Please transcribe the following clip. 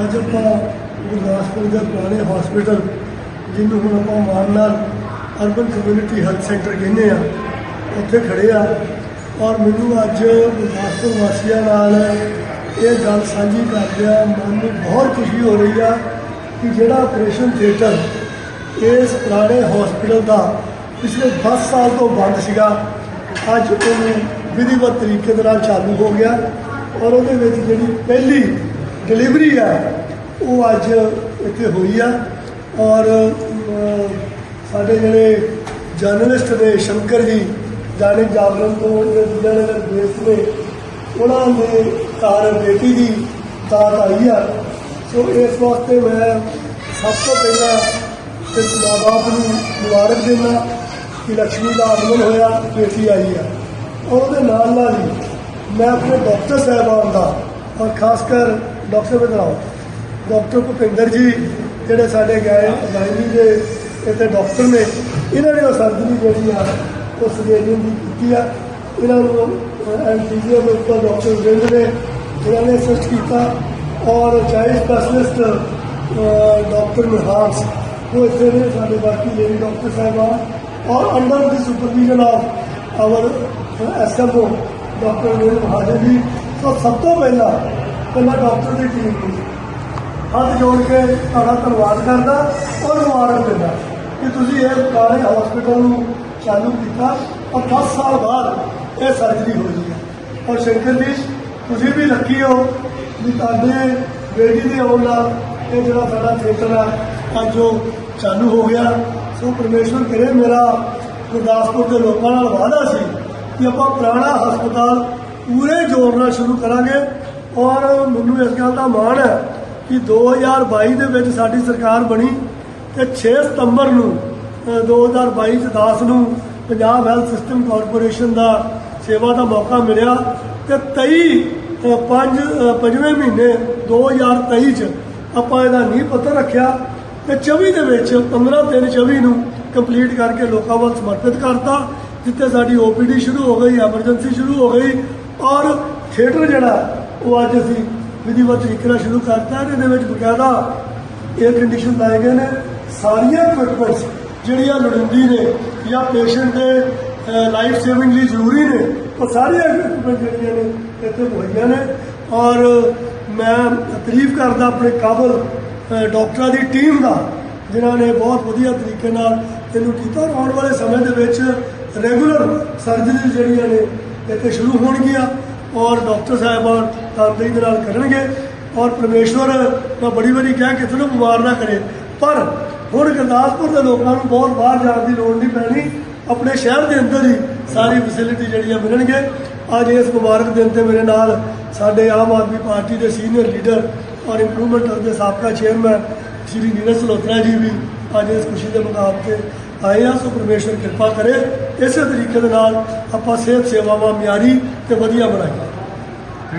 ਅੱਜ ਆਪਾਂ ਗੁਰਦਾਸਪੁਰ ਦੇ ਪੁਰਾਣੇ ਹਸਪੀਟਲ ਜਿਹਨੂੰ ਹੁਣ ਆਪਾਂ ਮਾਨ ਨਾਲ ਅਰਬਨ ਕਮਿਊਨਿਟੀ ਹੈਲਥ ਸੈਂਟਰ ਕਹਿੰਦੇ ਆ ਉੱਥੇ ਖੜੇ ਆ ਔਰ ਮੈਨੂੰ ਅੱਜ ਗੁਰਦਾਸਪੁਰ ਵਾਸੀਆਂ ਨਾਲ ਇਹ ਗੱਲ ਸਾਂਝੀ ਕਰਦਿਆਂ ਮਨ ਨੂੰ ਬਹੁਤ ਖੁਸ਼ੀ ਹੋ ਰਹੀ ਆ ਕਿ ਜਿਹੜਾ ਆਪਰੇਸ਼ਨ ਥੀਏਟਰ ਇਸ ਪੁਰਾਣੇ ਹਸਪੀਟਲ ਦਾ ਪਿਛਲੇ 10 ਸਾਲ ਤੋਂ ਬੰਦ ਸੀਗਾ, ਅੱਜ ਉਹਨੂੰ ਵਿਧੀਵਤ ਤਰੀਕੇ ਦੇ ਨਾਲ ਚਾਲੂ ਹੋ ਗਿਆ। ਔਰ ਉਹਦੇ ਵਿੱਚ ਜਿਹੜੀ ਪਹਿਲੀ ਡਿਲੀਵਰੀ ਆ ਉਹ ਅੱਜ ਇੱਥੇ ਹੋਈ ਆ। ਔਰ ਸਾਡੇ ਜਿਹੜੇ ਜਰਨਲਿਸਟ ਨੇ, ਸ਼ੰਕਰ ਜੀ, ਜਾਣੇ ਜਾਗਰਣ ਤੋਂ ਜਿਹੜੇ ਦੂਜੇ ਬੇਸ ਨੇ ਉਹਨਾਂ ਦੇ ਘਰ ਬੇਟੀ ਦੀ ਦਾਤ ਆਈ ਆ। ਸੋ ਇਸ ਵਾਸਤੇ ਮੈਂ ਸਭ ਤੋਂ ਪਹਿਲਾਂ ਤੇ ਮਾਂ ਬਾਪ ਨੂੰ ਮੁਬਾਰਕ ਦੇਣਾ ਕਿ ਲక్ష్ਮੀ ਦਾ ਆਗਮਨ ਹੋਇਆ, ਬੇਟੀ ਆਈ ਆ। ਔਰ ਉਹਦੇ ਨਾਲ ਨਾਲ ਹੀ ਮੈਂ ਆਪਣੇ ਡਾਕਟਰ ਸਾਹਿਬਾਨ ਦਾ ਔਰ ਖਾਸ ਕਰ ਡਾਕਟਰ ਬਦਲਾਓ ਡਾਕਟਰ ਭੁਪਿੰਦਰ ਜੀ ਜਿਹੜੇ ਸਾਡੇ ਗਏ ਗਾਇਨੀ ਦੇ ਇੱਥੇ ਡਾਕਟਰ ਨੇ ਇਹਨਾਂ ਨੇ ਉਹ ਸਰਜਰੀ ਜਿਹੜੀ ਆ ਉਹ ਸਰਜਰੀ ਦੀ ਕੀਤੀ ਆ ਇਹਨਾਂ ਨੂੰ ਐਨਟੀਜੀਆ ਦੇ ਉੱਪਰ ਡਾਕਟਰ ਵਿੰਦ ਨੇ ਇਹਨਾਂ ਨੇ ਸਰਚ ਕੀਤਾ ਔਰ ਚਾਈਲਡ ਸਪੈਸ਼ਲਿਸਟ ਡਾਕਟਰ ਮਿਹਾਸ ਉਹ ਇੱਥੇ ਨੇ ਸਾਡੇ ਬਾਕੀ ਲੇਡੀ ਡਾਕਟਰ ਸਾਹਿਬਾਨ ਔਰ under the supervision of our SMO doctor Veer Mahajan ji so ਸਭ ਤੋਂ ਪਹਿਲਾਂ ਪਹਿਲਾਂ ਡਾਕਟਰ ਦੀ ਟੀਮ ਨੂੰ। ਹੱਥ ਜੋੜ ਕੇ ਤੁਹਾਡਾ ਧੰਨਵਾਦ ਕਰਦਾ ਔਰ ਮੁਬਾਰਕ ਦਿੰਦਾ ਕਿ ਤੁਸੀਂ ਇਹ ਪੁਰਾਣੇ ਹਸਪੀਟਲ ਨੂੰ ਚਾਲੂ ਕੀਤਾ ਔਰ 10 ਸਾਲ ਬਾਅਦ ਇਹ ਸਰਜਰੀ ਹੋ ਗਈ ਹੈ। ਔਰ ਸ਼ੰਕਰ ਜੀ, ਤੁਸੀਂ ਵੀ ਲੱਕੀ ਹੋ ਵੀ ਤੁਹਾਡੇ ਬੇਟੀ ਦੇ ਆਉਣ ਨਾਲ ਇਹ ਜਿਹੜਾ ਸਾਡਾ ਖੇਤਰ ਹੈ, ਅੱਜ ਉਹ ਚਾਲੂ ਹੋ ਗਿਆ। ਸੋ ਪਰਮੇਸ਼ਵਰ ਕਰੇ ਮੇਰਾ ਗੁਰਦਾਸਪੁਰ ਦੇ ਲੋਕਾਂ ਨਾਲ ਵਾਅਦਾ ਸੀ ਕਿ ਆਪਾਂ ਪੁਰਾਣਾ ਹਸਪਤਾਲ ਪੂਰੇ ਜ਼ੋਰ ਨਾਲ ਸ਼ੁਰੂ ਕਰਾਂਗੇ। ਔਰ ਮੈਨੂੰ ਇਸ ਗੱਲ ਦਾ ਮਾਣ ਹੈ ਕਿ 2022 ਦੇ ਵਿੱਚ ਸਾਡੀ ਸਰਕਾਰ ਬਣੀ ਤੇ 6 ਸਤੰਬਰ ਨੂੰ ਅ, 2022 ਚ 10 ਨੂੰ ਪੰਜਾਬ ਹੈਲਥ ਸਿਸਟਮ ਕਾਰਪੋਰੇਸ਼ਨ ਦਾ ਸੇਵਾ ਦਾ ਮੌਕਾ ਮਿਲਿਆ ਤੇ 23 ਅ, ਪੰਜ ਅ, ਪੰਜਵੇਂ ਮਹੀਨੇ 2023 ਚ ਆਪਾਂ ਇਹਦਾ ਨੀਂਹ ਪੱਥਰ ਰੱਖਿਆ ਤੇ 24 ਦੇ ਵਿੱਚ 15 3 24 ਨੂੰ ਕੰਪਲੀਟ ਕਰਕੇ ਲੋਕਾਂ ਵੱਲ ਸਮਰਪਿਤ ਕਰਤਾ ਜਿੱਥੇ ਸਾਡੀ ਓਪੀਡੀ ਸ਼ੁਰੂ ਹੋ ਗਈ ਐਮਰਜੈਂਸੀ ਸ਼ੁਰੂ ਹੋ ਗਈ ਔਰ ਥੀਏਟਰ ਜਿਹੜਾ ਉਹ ਅੱਜ ਅਸੀਂ ਵਿਧੀਵਤ ਤਰੀਕੇ ਸ਼ੁਰੂ ਕਰਤਾ ਇਹਦੇ ਵਿੱਚ ਬਕਾਇਦਾ 에ਅਰ ਕੰਡੀਸ਼ਨ ਲਾਏ ਗਏ ਨੇ। ਸਾਰੀਆਂ ਇਕਵਿਪਮੈਂਟਸ ਜਿਹੜੀਆਂ ਲੋੜੀਂਦੀ ਨੇ ਜਾਂ ਪੇਸ਼ੈਂਟ ਦੇ ਲਾਈਫ ਸੇਵਿੰਗ ਲਈ ਜ਼ਰੂਰੀ ਨੇ ਉਹ ਸਾਰੀਆਂ ਇਕਵਿਪਮੈਂਟ ਜਿਹੜੀਆਂ ਨੇ ਇੱਥੇ ਮੁਹੱਈਆ ਨੇ। ਔਰ ਮੈਂ ਤਾਰੀਫ ਕਰਦਾ ਆਪਣੇ ਕਾਬਲ ਅ, ਡਾਕਟਰਾਂ ਦੀ ਟੀਮ ਦਾ ਜਿਨ੍ਹਾਂ ਨੇ ਬਹੁਤ ਵਧੀਆ ਤਰੀਕੇ ਨਾਲ ਇਹਨੂੰ ਕੀਤਾ। ਔਰ ਆਉਣ ਵਾਲੇ ਸਮੇਂ ਦੇ ਵਿੱਚ ਰੈਗੂਲਰ ਸਰਜਰੀ ਜਿਹੜੀਆਂ ਨੇ ਇੱਥੇ ਸ਼ੁਰੂ ਹੋਣਗੀਆਂ। ਔਰ ਡਾਕਟਰ ਸਾਹਿਬਾਨ ਤਨਦੇਹੀ ਦੇ ਨਾਲ ਕਰਨਗੇ ਔਰ ਪਰਮੇਸ਼ਵਰ ਮੈਂ ਬੜੀ ਵਾਰੀ ਕਿਹਾ ਕਿ ਤੁਹਾਨੂੰ ਬਿਮਾਰ ਨਾ ਕਰੇ। ਪਰ ਹੁਣ ਗੁਰਦਾਸਪੁਰ ਦੇ ਲੋਕਾਂ ਨੂੰ ਬਹੁਤ ਬਾਹਰ ਜਾਣ ਦੀ ਲੋੜ ਨਹੀਂ ਪੈਣੀ। ਆਪਣੇ ਸ਼ਹਿਰ ਦੇ ਅੰਦਰ ਹੀ ਸਾਰੀ ਫੈਸਿਲਿਟੀ ਜਿਹੜੀਆਂ ਮਿਲਣਗੇ। ਅੱਜ ਇਸ ਮੁਬਾਰਕ ਦਿਨ ਤੇ ਮੇਰੇ ਨਾਲ ਸਾਡੇ ਆਮ ਆਦਮੀ ਪਾਰਟੀ ਦੇ ਸੀਨੀਅਰ ਲੀਡਰ ਔਰ ਇੰਪਰੂਵਮੈਂਟ ਦੇ ਸਾਬਕਾ ਚੇਅਰਮੈਨ ਸ਼੍ਰੀ ਨੀਰਜ ਸਲੋਤਰਾ ਜੀ ਵੀ ਅੱਜ ਇਸ ਖੁਸ਼ੀ ਦੇ ਮੁਕਾਬਲੇ ਆਏ ਆ ਸੋ ਪਰਮੇਸ਼ਵਰ ਕਿਰਪਾ ਕਰੇ। ਇਸੇ ਤਰੀਕੇ ਦੇ ਨਾਲ ਆਪਾਂ ਸਿਹਤ ਸੇਵਾਵਾਂ ਮਿਆਰੀ ਤੇ ਵਧੀਆ ਬਣਾਈਏ।